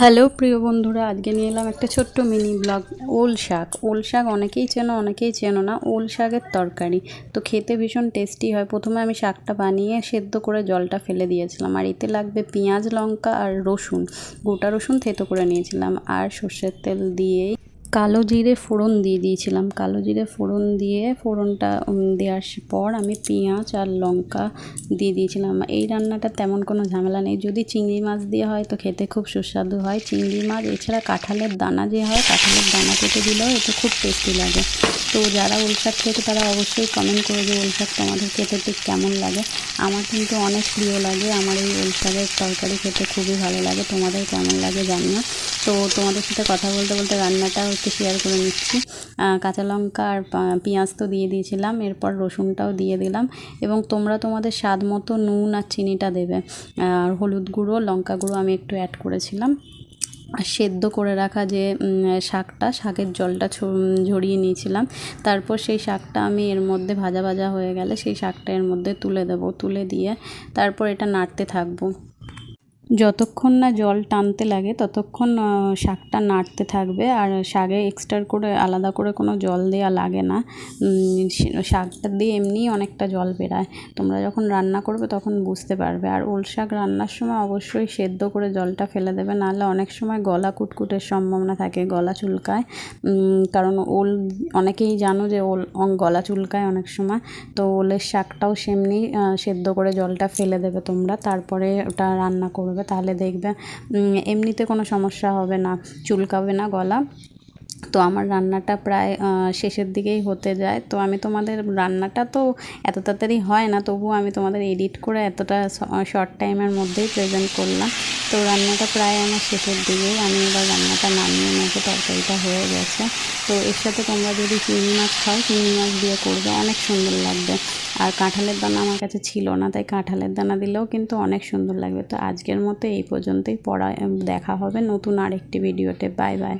Hello প্রিয় বন্ধুরা, আজকে নিয়ে এলাম একটা ছোট্ট মিনি ব্লগ। ওল শাক। ওল শাক অনেকেই চেনো অনেকেই চেনো না। ওল শাকের তরকারি। তো খেতে ভীষণ টেস্টি হয়। প্রথমে আমি শাকটা বানিয়ে সেদ্ধ করে জলটা ফেলে দিয়েছিলাম। আর এতে লাগবে পেঁয়াজ, লঙ্কা আর রসুন। গোটা রসুন থেতো করে নিয়েছিলাম। আর সর্ষের তেল দিয়ে কালো জিরে ফোড়ন দিয়ে দিয়েছিলাম। কালো জিরে ফোড়ন দিয়ে, ফোড়নটা দেওয়ার পর আমি পেঁয়াজ আর লঙ্কা দিয়ে দিয়েছিলাম। এই রান্নাটা তেমন কোনো ঝামেলা নেই। যদি চিংড়ি মাছ দিয়ে হয় তো খেতে খুব সুস্বাদু হয়। চিংড়ি মাছ, এছাড়া কাঁঠালের দানা যে হয়, কাঁঠালের দানা কেটে দিলেও এতে খুব টেস্টি লাগে। তো যারা শাক খেতে তারা অবশ্যই কমেন্ট করে যে শাক তোমাদের খেতে ঠিক কেমন লাগে। আমার কিন্তু অনেক প্রিয় লাগে। আমার এই শাকের তরকারি খেতে খুবই ভালো লাগে। তোমাদের কেমন লাগে জানিও। তো তোমাদের সাথে কথা বলতে বলতে রান্নাটাও একটু শেয়ার করে নিচ্ছি। কাঁচা লঙ্কা আর পেঁয়াজ তো দিয়ে দিয়েছিলাম, এরপর রসুনটাও দিয়ে দিলাম এবং তোমরা তোমাদের স্বাদ মতো নুন আর চিনিটা দেবে। আর হলুদ গুঁড়ো, লঙ্কা গুঁড়ো আমি একটু অ্যাড করেছিলাম। আর সেদ্ধ করে রাখা যে শাকটা, শাকের জলটা ঝরিয়ে নিয়েছিলাম। তারপর সেই শাকটা আমি এর মধ্যে ভাজা ভাজা হয়ে গেলে সেই শাকটা এর মধ্যে তুলে দেবো। তুলে দিয়ে তারপর এটা নাড়তে থাকব। যতক্ষণ না জল টানতে লাগে, ততক্ষণ শাকটা নাড়তে থাকবে। আর শাকে এক্সট্রা করে, আলাদা করে কোনো জল দেওয়া লাগে না। শাকটা দিয়ে এমনিই অনেকটা জল বেরায়। তোমরা যখন রান্না করবে, তখন বুঝতে পারবে। আর ওল শাক রান্নার সময় অবশ্যই সেদ্ধ করে জলটা ফেলে দেবে। নাহলে অনেক সময় গলা কুটকুটের সম্ভাবনা থাকে গলা চুলকায়। কারণ ওল, অনেকেই জানো যে ওল গলা চুলকায় অনেক সময়। তো ওলের শাকটাও সেমনি সেদ্ধ করে জলটা ফেলে দেবে তোমরা। তারপরে ওটা রান্না করবে। তাহলে দেখবে এমনিতে কোনো সমস্যা হবে না চুলকাবে না গলা। তো আমার রান্নাটা প্রায় শেষের দিকেই হতে যায়। তো আমি তোমাদের রান্নাটা তো এত তাড়াতাড়ি হয় না তবুও আমি তোমাদের এডিট করে এতটা শর্ট টাইমের মধ্যেই প্রেজেন্ট করলাম। তো রান্নাটা প্রায় আমার শেষের দিকেই। আমি এবার রান্নাটা নামিয়ে নেব, তরকারিটা হয়ে গেছে। তো এর সাথে তোমরা যদি চিংড়ি মাছ খাও, চিংড়ি মাছ দিয়ে করবে, অনেক সুন্দর লাগবে। আর কাঁঠালের দানা আমার কাছে ছিল না, তাই কাঁঠালের দানা দিলেও কিন্তু অনেক সুন্দর লাগবে। তো আজকের মতো এই পর্যন্তই, পড়া দেখা হবে নতুন আরেকটি ভিডিওতে বাই বাই